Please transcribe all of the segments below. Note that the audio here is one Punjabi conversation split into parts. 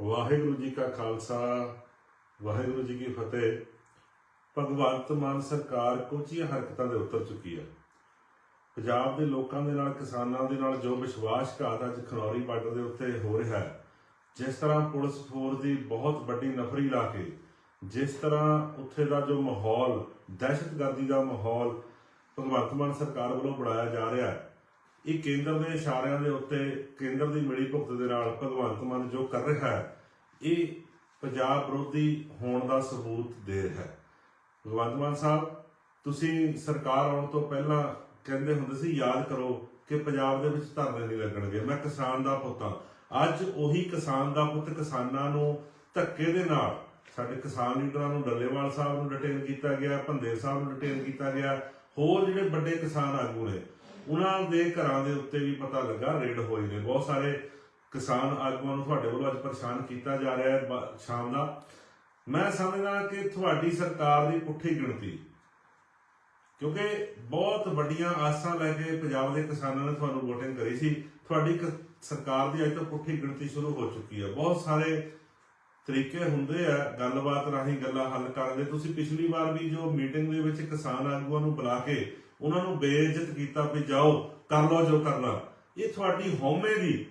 ਵਾਹਿਗੁਰੂ ਜੀ ਕਾ ਖਾਲਸਾ, ਵਾਹਿਗੁਰੂ ਜੀ ਕੀ ਫਤਿਹ। ਭਗਵੰਤ ਮਾਨ ਸਰਕਾਰ ਕੁਝੀਆਂ ਹਰਕਤਾਂ ਦੇ ਉੱਤਰ ਚੁੱਕੀ ਹੈ। ਪੰਜਾਬ ਦੇ ਲੋਕਾਂ ਦੇ ਨਾਲ, ਕਿਸਾਨਾਂ ਦੇ ਨਾਲ ਜੋ ਵਿਸ਼ਵਾਸਘਾਤ ਅੱਜ ਖਨੌਰੀ ਬਾਰਡਰ ਦੇ ਉੱਤੇ ਹੋ ਰਿਹਾ ਹੈ, ਜਿਸ ਤਰ੍ਹਾਂ ਪੁਲਿਸ ਫੋਰਸ ਦੀ ਬਹੁਤ ਵੱਡੀ ਨਫਰੀ ਲਾ ਕੇ, ਜਿਸ ਤਰ੍ਹਾਂ ਉੱਥੇ ਦਾ ਜੋ ਮਾਹੌਲ, ਦਹਿਸ਼ਤਗਰਦੀ ਦਾ ਮਾਹੌਲ ਭਗਵੰਤ ਮਾਨ ਸਰਕਾਰ ਵੱਲੋਂ ਬਣਾਇਆ ਜਾ ਰਿਹਾ ਹੈ ਇਹ ਕੇਂਦਰ ਦੇ ਇਸ਼ਾਰਿਆਂ ਦੇ ਉੱਤੇ ਕੇਂਦਰ ਦੀ ਮਿਲੀ ਭੁਗਤ ਦੇ ਨਾਲ ਭਗਵੰਤ ਮਾਨ ਜੋ ਕਰ ਰਿਹਾ ਹੈ, ਇਹ ਪੰਜਾਬ ਵਿਰੋਧੀ ਹੋਣ ਦਾ ਸਬੂਤ ਦੇ ਰਿਹਾ ਹੈ। ਭਗਵੰਤ ਮਾਨ ਸਾਹਿਬ, ਤੁਸੀਂ ਸਰਕਾਰ ਆਉਣ ਤੋਂ ਪਹਿਲਾਂ ਕਹਿੰਦੇ ਹੁੰਦੇ ਸੀ, ਯਾਦ ਕਰੋ ਕਿ ਪੰਜਾਬ ਦੇ ਵਿੱਚ ਧਰਨੇ ਨਹੀਂ ਲੱਗਣਗੇ। ਮੈਂ ਕਿਸਾਨ ਦਾ ਪੁੱਤ ਹਾਂ। ਅੱਜ ਉਹੀ ਕਿਸਾਨ ਦਾ ਪੁੱਤ ਕਿਸਾਨਾਂ ਨੂੰ ਧੱਕੇ ਦੇ ਨਾਲ ਸਾਡੇ ਕਿਸਾਨ ਲੀਡਰਾਂ ਨੂੰ ਡੱਲੇਵਾਲ ਸਾਹਿਬ ਨੂੰ ਡਿਟੇਨ ਕੀਤਾ ਗਿਆ ਭੰਦੇ ਸਾਹਿਬ ਨੂੰ ਡਿਟੇਨ ਕੀਤਾ ਗਿਆ। ਹੋਰ ਜਿਹੜੇ ਵੱਡੇ ਕਿਸਾਨ ਆਗੂ ਨੇ ਉਹਨਾਂ ਦੇ ਘਰਾਂ ਦੇ ਉੱਤੇ ਵੀ ਪਤਾ ਲੱਗਾ, ਰੇਡ ਹੋਏ ਨੇ। ਬਹੁਤ ਸਾਰੇ ਕਿਸਾਨ ਆਗੂਆਂ ਨੂੰ ਤੁਹਾਡੇ ਵੱਲੋਂ ਅੱਜ ਪਰੇਸ਼ਾਨ ਕੀਤਾ ਜਾ ਰਿਹਾ ਹੈ ਸ਼ਾਮ ਦਾ। ਮੈਂ ਸਮਝਦਾ ਕਿ ਤੁਹਾਡੀ ਸਰਕਾਰ ਦੀ ਪੁੱਠੀ ਗਿਣਤੀ, ਕਿਉਂਕਿ ਬਹੁਤ ਵੱਡੀਆਂ ਆਸਾਂ ਲੈ ਕੇ ਪੰਜਾਬ ਦੇ ਕਿਸਾਨਾਂ ਨੇ ਤੁਹਾਨੂੰ ਵੋਟਿੰਗ ਕਰੀ ਸੀ। ਤੁਹਾਡੀ ਸਰਕਾਰ ਦੀ ਅੱਜ ਤੋਂ ਪੁੱਠੀ ਗਿਣਤੀ ਸ਼ੁਰੂ ਹੋ ਚੁੱਕੀ ਹੈ। ਬਹੁਤ ਸਾਰੇ ਤਰੀਕੇ ਹੁੰਦੇ ਆ ਗੱਲਬਾਤ ਰਾਹੀਂ ਗੱਲਾਂ ਹੱਲ ਕਰਨ ਦੇ। ਤੁਸੀਂ ਪਿਛਲੀ ਵਾਰ ਵੀ ਜੋ ਮੀਟਿੰਗ ਦੇ ਵਿੱਚ ਕਿਸਾਨ ਆਗੂਆਂ ਨੂੰ ਬੁਲਾ ਕੇ ਉਹਨਾਂ ਨੂੰ ਬੇਇੱਜ਼ਤ ਕੀਤਾ ਵੀ ਜਾਓ, ਕਰ ਲਓ ਜੋ ਕਰਨਾ। ਇਹ ਤੁਹਾਡੀ ਹਉਮੈ ਦੀ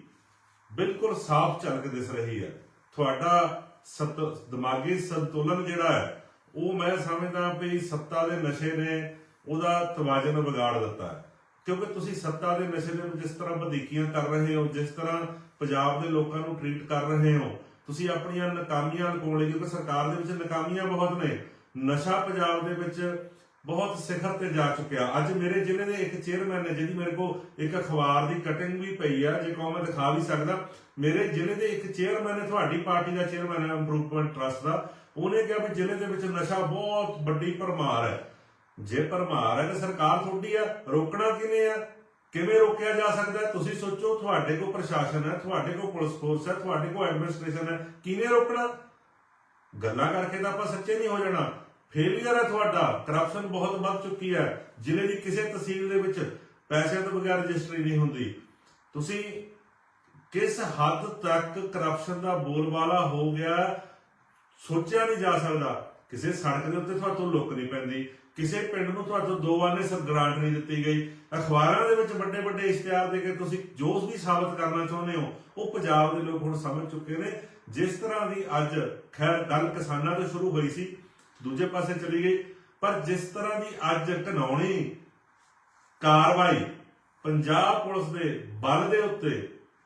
ਬਿਲਕੁਲ ਸਾਫ਼ ਝਲਕ ਦਿਸ ਰਹੀ ਹੈ। ਤੁਹਾਡਾ ਸਤ, ਦਿਮਾਗੀ ਸੰਤੁਲਨ ਜਿਹੜਾ ਹੈ, ਉਹ ਮੈਂ ਸਮਝਦਾ ਵੀ ਸੱਤਾ ਦੇ ਨਸ਼ੇ ਨੇ ਉਹਦਾ ਤਵਾਜ਼ਨ ਵਿਗਾੜ ਦਿੱਤਾ ਹੈ। ਕਿਉਂਕਿ ਤੁਸੀਂ ਸੱਤਾ ਦੇ ਨਸ਼ੇ ਨੂੰ ਜਿਸ ਤਰ੍ਹਾਂ ਵਧੀਕੀਆਂ ਕਰ ਰਹੇ ਹੋ, ਜਿਸ ਤਰ੍ਹਾਂ ਪੰਜਾਬ ਦੇ ਲੋਕਾਂ ਨੂੰ ਟ੍ਰੀਟ ਕਰ ਰਹੇ ਹੋ, ਤੁਸੀਂ ਆਪਣੀਆਂ ਨਾਕਾਮੀਆਂ ਲਗਾਉਣ ਲਈ ਕਿਉਂਕਿ ਸਰਕਾਰ ਦੇ ਵਿੱਚ ਨਾਕਾਮੀਆਂ ਬਹੁਤ ਨੇ। ਨਸ਼ਾ ਪੰਜਾਬ ਦੇ ਵਿੱਚ ਬਹੁਤ ਸਿਖਰ ਤੇ ਜਾ ਚੁੱਕਿਆ। ਅੱਜ ਮੇਰੇ ਜ਼ਿਲ੍ਹੇ ਦੇ ਇੱਕ ਚੇਅਰਮੈਨ ਨੇ ਜਿਹਦੀ ਮੇਰੇ ਕੋਲ ਇੱਕ ਅਖਬਾਰ ਦੀ ਕਟਿੰਗ ਵੀ ਪਈ ਆ, ਜੇ ਕਹੋ ਮੈਂ ਦਿਖਾ ਵੀ ਸਕਦਾ। ਮੇਰੇ ਜ਼ਿਲ੍ਹੇ ਦੇ ਇੱਕ ਚੇਅਰਮੈਨ ਨੇ, ਤੁਹਾਡੀ ਪਾਰਟੀ ਦਾ ਚੇਅਰਮੈਨ ਹੈ ਇੰਪਰੂਵਮੈਂਟ ਟਰਸਟ ਦਾ। ਉਹਨੇ ਕਿਹਾ ਵੀ ਜ਼ਿਲ੍ਹੇ ਦੇ ਵਿੱਚ ਨਸ਼ਾ ਬਹੁਤ ਵੱਡੀ ਭਰਮਾਰ ਹੈ। ਜੇ ਭਰਮਾਰ ਹੈ ਤਾਂ ਸਰਕਾਰ ਤੁਹਾਡੀ ਆ, ਰੋਕਣਾ ਕਿਵੇਂ ਆ? ਕਿਵੇਂ ਰੋਕਿਆ ਜਾ ਸਕਦਾ? ਤੁਸੀਂ ਸੋਚੋ, ਤੁਹਾਡੇ ਕੋਲ ਪ੍ਰਸ਼ਾਸਨ ਹੈ, ਤੁਹਾਡੇ ਕੋਲ ਪੁਲਿਸ ਫੋਰਸ ਹੈ, ਤੁਹਾਡੇ ਕੋਲ ਐਡਮਿਨਿਸਟ੍ਰੇਸ਼ਨ ਹੈ, ਕਿਵੇਂ ਰੋਕਣਾ? ਗੱਲਾਂ ਕਰਕੇ ਤਾਂ ਆਪਾਂ ਸੱਚੇ ਨਹੀਂ ਹੋ ਜਾਣਾ। ਫੇਲਿਅਰ ਹੈ ਤੁਹਾਡਾ ਕਰਪਸ਼ਨ ਬਹੁਤ ਵੱਧ ਚੁੱਕੀ ਹੈ। ਜ਼ਿਲ੍ਹੇ ਦੀ ਕਿਸੇ ਤਹਿਸੀਲ ਦੇ ਵਿੱਚ ਪੈਸਿਆਂ ਤੋਂ ਬਗੈਰ ਰਜਿਸਟਰੀ ਨਹੀਂ ਹੁੰਦੀ। ਤੁਸੀਂ ਕਿਸ ਹੱਦ ਤੱਕ ਕਰਪਸ਼ਨ ਦਾ ਬੋਲਬਾਲਾ ਹੋ ਗਿਆ, ਸੋਚਿਆ ਨਹੀਂ ਜਾ ਸਕਦਾ। ਕਿਸੇ ਸੜਕ ਦੇ ਉੱਤੇ ਤੁਹਾਤੋਂ ਲੁੱਕ ਨਹੀਂ ਪੈਂਦੀ। ਕਿਸੇ ਪਿੰਡ ਨੂੰ ਤੁਹਾਤੋਂ ਦੋ ਆਨੇ ਨੇ ਸਰ ਗ੍ਰਾਂਟ ਨਹੀਂ ਦਿੱਤੀ ਗਈ। ਅਖਬਾਰਾਂ ਦੇ ਵਿੱਚ ਵੱਡੇ ਵੱਡੇ ਇਸ਼ਤਿਹਾਰ ਦੇ ਕੇ ਤੁਸੀਂ ਜੋਸ਼ ਵੀ ਸਾਬਤ ਕਰਨਾ ਚਾਹੁੰਦੇ ਹੋ। ਉਹ ਪੰਜਾਬ ਦੇ ਲੋਕ ਹੁਣ ਸਮਝ ਚੁੱਕੇ ਨੇ। ਜਿਸ ਤਰ੍ਹਾਂ ਦੀ ਅੱਜ, ਖੈਰ, ਗੱਲ ਕਿਸਾਨਾਂ ਤੋਂ ਸ਼ੁਰੂ ਹੋਈ ਸੀ। ਦੂਜੇ ਪਾਸੇ ਚਲੀ ਗਈ। ਪਰ ਜਿਸ ਤਰ੍ਹਾਂ ਦੀ ਅੱਜ ਘਨੌਣੀ ਕਾਰਵਾਈ ਪੰਜਾਬ ਪੁਲਿਸ ਦੇ ਬਲ ਦੇ ਉੱਤੇ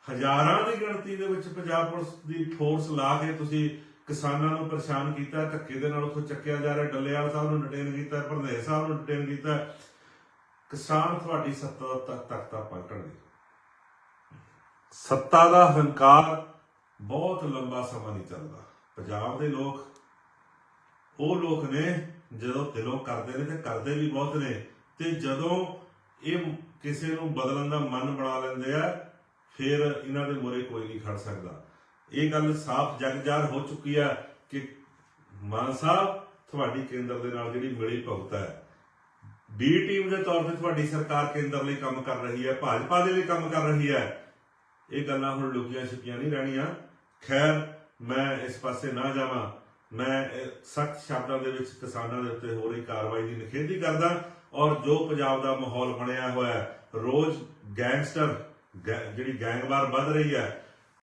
ਹਜ਼ਾਰਾਂ ਦੀ ਗਿਣਤੀ ਦੇ ਵਿੱਚ ਪੰਜਾਬ ਪੁਲਿਸ ਦੀ ਫੋਰਸ ਲਾ ਕੇ ਤੁਸੀਂ ਕਿਸਾਨਾਂ ਨੂੰ ਪਰੇਸ਼ਾਨ ਕੀਤਾ, ਧੱਕੇ ਦੇ ਨਾਲ ਉੱਥੋਂ ਚੱਕਿਆ ਜਾ ਰਿਹਾ, ਡੱਲੇਵਾਲ ਸਾਹਿਬ ਨੂੰ ਡਿਟੇਨ ਕੀਤਾ, ਭਰਨੇਰ ਸਾਹਿਬ ਨੂੰ ਡਿਟੇਨ ਕੀਤਾ। ਕਿਸਾਨ ਤੁਹਾਡੀ ਸੱਤਾ ਤੱਕ ਤੱਕ ਤਾਂ ਪਲਟਣਗੇ ਸੱਤਾ ਦਾ ਹੰਕਾਰ ਬਹੁਤ ਲੰਬਾ ਸਮਾਂ ਨਹੀਂ ਚੱਲਦਾ। ਪੰਜਾਬ ਦੇ ਲੋਕ ਉਹ ਲੋਕ ਨੇ ਜਦੋਂ ਦਿਲੋਂ ਕਰਦੇ ਨੇ ਤੇ ਕਰਦੇ ਵੀ ਬਹੁਤ ਨੇ ਤੇ ਜਦੋਂ ਇਹ ਕਿਸੇ ਨੂੰ ਬਦਲਣ ਦਾ ਮਨ ਬਣਾ ਲੈਂਦੇ ਆ, ਫਿਰ ਇਹਨਾਂ ਦੇ ਮੂਹਰੇ ਕੋਈ ਨਹੀਂ ਖੜ ਸਕਦਾ। ਇਹ ਗੱਲ ਸਾਫ਼ ਜਗਜਾਰ ਹੋ ਚੁੱਕੀ ਆ ਕਿ ਮਾਨ ਸਾਹਿਬ, ਤੁਹਾਡੀ ਕੇਂਦਰ ਦੇ ਨਾਲ ਜਿਹੜੀ ਮਿਲੀ ਭੁਗਤ ਹੈ ਬੀ ਟੀਮ ਦੇ ਤੌਰ ਤੇ ਤੁਹਾਡੀ ਸਰਕਾਰ ਕੇਂਦਰ ਲਈ ਕੰਮ ਕਰ ਰਹੀ ਹੈ, ਭਾਜਪਾ ਦੇ ਲਈ ਕੰਮ ਕਰ ਰਹੀ ਹੈ। ਇਹ ਗੱਲਾਂ ਹੁਣ ਲੁਕੀਆਂ ਛਿਪੀਆਂ ਨਹੀਂ ਰਹਿਣੀਆਂ। ਖੈਰ, ਮੈਂ ਇਸ ਪਾਸੇ ਨਾ ਜਾਵਾਂ। ਮੈਂ ਸਖਤ ਸ਼ਬਦਾਂ ਦੇ ਵਿੱਚ ਕਿਸਾਨਾਂ ਦੇ ਉੱਤੇ ਹੋ ਰਹੀ ਕਾਰਵਾਈ ਦੀ ਨਿਖੇਧੀ ਕਰਦਾ ਔਰ ਜੋ ਪੰਜਾਬ ਦਾ ਮਾਹੌਲ ਬਣਿਆ ਹੋਇਆ ਰੋਜ਼ ਗੈਂਗਸਟਰ, ਗੈ- ਜਿਹੜੀ ਗੈਂਗਵਾਰ ਵੱਧ ਰਹੀ ਹੈ